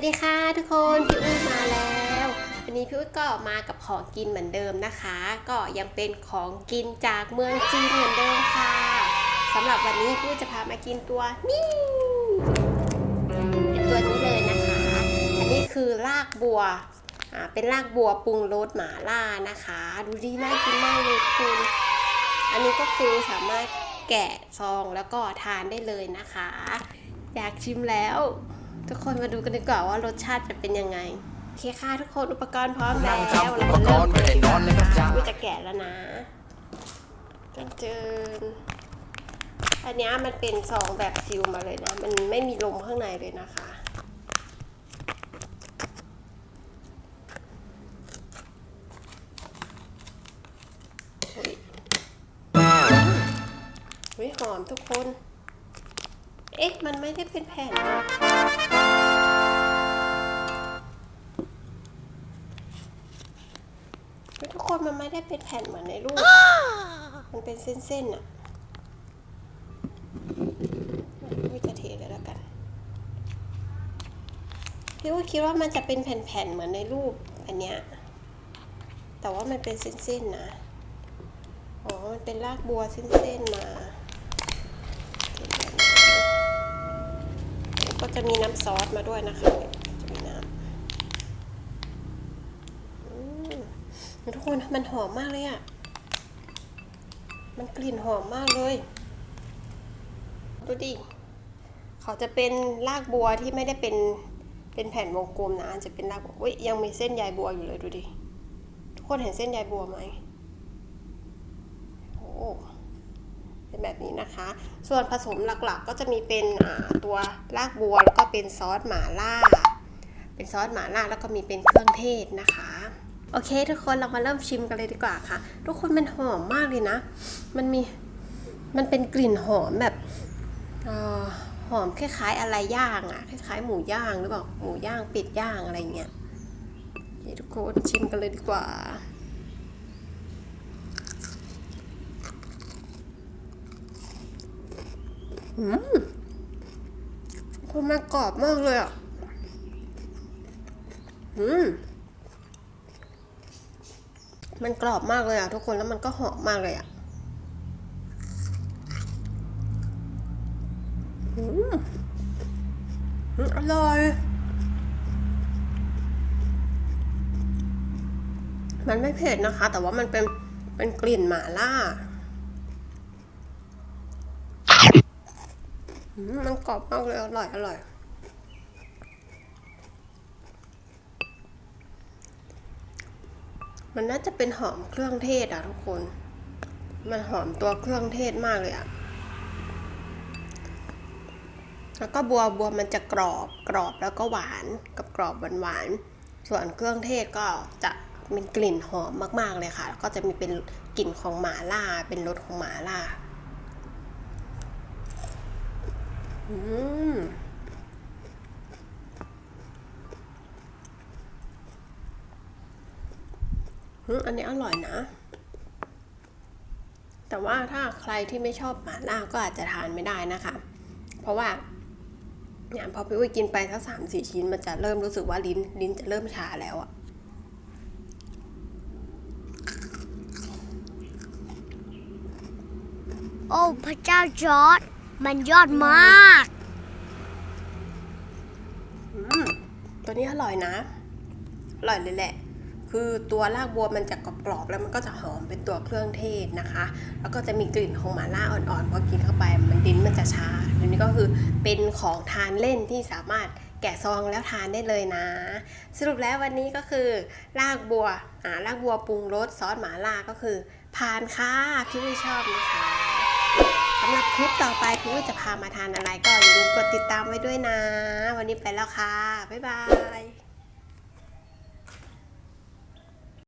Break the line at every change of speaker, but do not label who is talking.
วัสดีค่ะทุกคนพี่อุ้ยมาแล้ววันนี้พี่อุ้ยก็มากับของกินเหมือนเดิมนะคะ ก็ยังเป็นของกินจากเมืองจีนเหมือนเดิมค่ะสำหรับวันนี้พี่อุ้ยจะพามากินตัวนี่ตัวนี้เลยนะคะ อันนี้คือรากบัวอ่าเป็นรากบัวปรุงรสหมาล่านะคะ ดูดีน่ากินมากเลยคุณอันนี้ก็คือสามารถแกะซองแล้วก็ทานได้เลยนะคะ อยากชิมแล้ว ทุกคนมาดูกันดีกว่าว่ารสชาติจะเป็นยังไง โอเคค่ะทุกคนอุปกรณ์พร้อมแล้ว
นั่งทำ
เรา
อุปกรณ์ไม่ได้นอนเลยครับจ้า
วิจะแกะแล้วนะจนเจออันเนี้ยมันเป็นซองแบบซิลมาเลยนะ มันไม่มีลมข้างในเลยนะคะอุ๊ยอุ๊ยหอมทุกคน เอ๊ะ มันไม่ได้เป็นแผ่น ทุกคนมันไม่ได้เป็นแผ่นเหมือนในรูป มันเป็นเส้นๆอะไม่จะเทเลยแล้วกันพี่ว่าคิดว่ามันจะเป็นแผ่นๆเหมือนในรูปอันเนี้ย แต่ว่ามันเป็นเส้นๆนะ อ๋อ มันเป็นรากบัวเส้นๆมาแล้ว ก็จะมีน้ำซอสมาด้วยนะคะจะมีน้ำทุกคนมันหอมมากเลยอะ่ะ มันกลิ่นหอมมากเลย ดูดิ เขาจะเป็นรากบัวที่ไม่ได้เป็นเป็นแผ่นวงกลมนะจะเป็นรากบัวอุ้ยยังมีเส้นใยบัวอยู่เลยดูดิ ทุกคนเห็นเส้นใยบัวไหมโอ้ บนี้นะคะ ส่วนผสมหลักๆก็จะมีเป็นตัวรากบัวแล้วก็เป็นซอสหม่าล่า เป็นซอสหม่าล่าแล้วก็มีเป็นเครื่องเทศนะคะโอเค ทุกคนเรามาเริ่มชิมกันเลยดีกว่าค่ะ ทุกคนมันหอมมากเลยนะ มันมีมันเป็นกลิ่นหอมแบบออหอมคล้ายๆอะไรย่างอะคล้ายๆหมูย่างหรือเปล่าหมูย่างเป็ดย่างอะไรเงี้ยทุกคนชิมกันเลยดีกว่า อืม คนมันกรอบมากเลยอะอืมมันกรอบมากเลยอะทุกคนแล้วมันก็หอมมากเลยอะอืมอร่อย มันไม่เผ็ดนะคะ แต่ว่ามันเป็นเป็นกลิ่นหมาล่า มันกรอบมากเลยอร่อย อร่อย มันน่าจะเป็นหอมเครื่องเทศอะทุกคน มันหอมตัวเครื่องเทศมากเลยอะ แล้วก็บัวบัวมันจะกรอบกรอบแล้วก็หวานกับกรอบหวานหวานส่วนเครื่องเทศก็จะเป็นกลิ่นหอมมากๆเลยค่ะ แล้วก็จะมีเป็นกลิ่นของหมาล่า เป็นรสของหมาล่า อืมอืมอันนี้อร่อยนะ แต่ว่าถ้าใครที่ไม่ชอบหมาล่าก็อาจจะทานไม่ได้นะคะ เพราะว่าเนี่ยพอพี่อุ้ยกินไปสักสามสี่ชิ้นมันจะเริ่มรู้สึกว่าลิ้นลิ้นจะเริ่มชาแล้วอะ
โอ้พระเจ้าจอร์ด มันยอดมาก
อืมตัวนี้อร่อยนะ อร่อยเลยแหละ คือตัวรากบัวมันจะกรอบๆแล้วมันก็จะหอมเป็นตัวเครื่องเทศนะคะ แล้วก็จะมีกลิ่นของหม่าล่าอ่อนๆพอกินเข้าไป มันดิ้นมันจะชาอันนี้ก็คือเป็นของทานเล่นที่สามารถแกะซองแล้วทานได้เลยนะ สรุปแล้ววันนี้ก็คือรากบัวอ่ารากบัวปรุงรสซอสหม่าล่าก็คือผ่านค่ะพี่วิชอบนะคะำหรับคลิปต่อไปพี่วิจะพามาทานอะไรก็อย่าลืมกดติดตามไว้ด้วยนะ วันนี้ไปแล้วค่ะ บ๊ายบาย